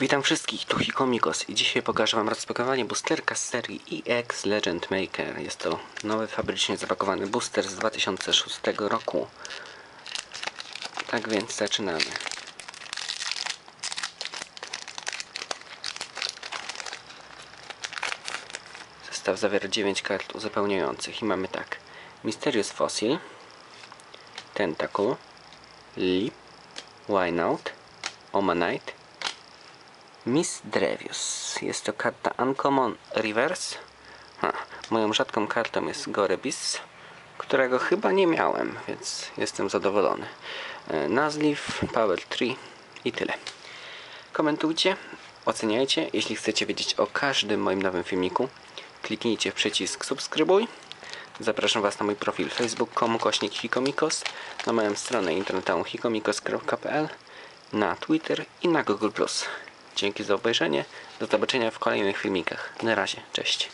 Witam wszystkich, tu Hikomikos i dzisiaj pokażę Wam rozpakowanie boosterka z serii EX Legend Maker. Jest to nowy fabrycznie zapakowany booster z 2006 roku. Tak więc zaczynamy. Zestaw zawiera 9 kart uzupełniających i mamy tak Mysterious Fossil, Tentacle, Lily, Wineout, Omanite, Miss Drevius. Jest to karta Uncommon Reverse. Ha, moją rzadką kartą jest Gorebis, którego chyba nie miałem, więc jestem zadowolony. E, Nuzleaf, Power Tree i tyle. Komentujcie, oceniajcie. Jeśli chcecie wiedzieć o każdym moim nowym filmiku, kliknijcie w przycisk subskrybuj. Zapraszam Was na mój profil facebook.com kośnik hikomikos, na moją stronę internetową hikomikos.pl, na Twitter i na Google+. Dzięki za obejrzenie. Do zobaczenia w kolejnych filmikach. Na razie. Cześć.